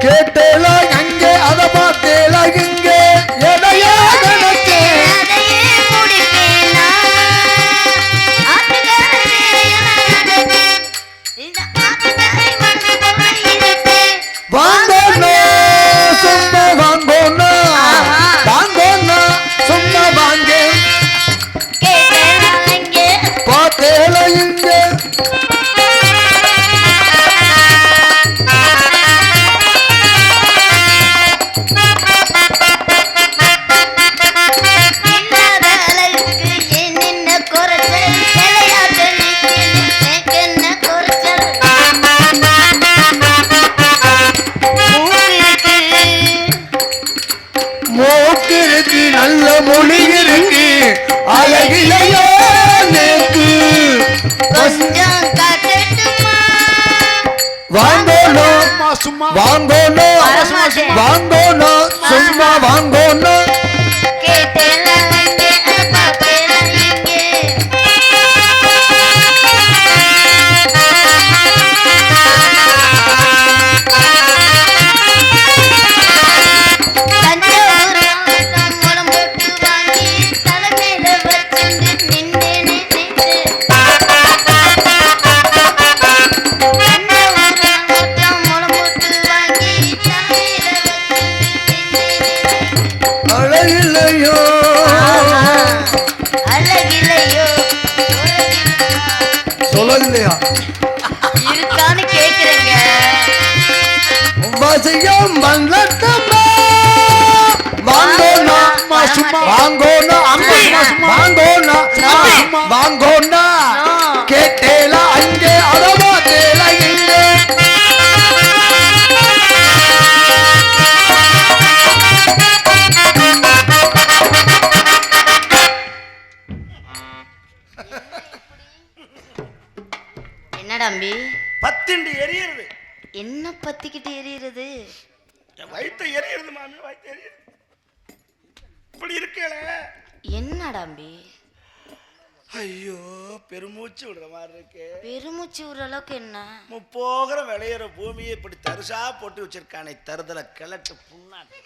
Que te இருக்கு நல்ல மொழி இருக்கு. அழகிலையோ நேக்கு. கொஞ்சம் அழகிலையோ? அழகிலையோ? சொல்லலையா இருக்கான்னு கேக்குறேங்க. வசியம் அம்மா என்ன தம்பி பத்திண்டு எரியுது என்ன பத்திக்கிட்டு எரியுறது? வயிற்று எரியுது மாமி வயிற்று எரியுது இப்படி இருக்கல என்ன தம்பி ஐயோ பெருமூச்சு விடுற மாதிரி இருக்கு. பெருமூச்சு விடுற அளவுக்கு என்ன? முப்போகிற விளையிற பூமியை இப்படி தரிசா போட்டு வச்சிருக்கானே தருதல கிழட்டு புண்ணாக்கு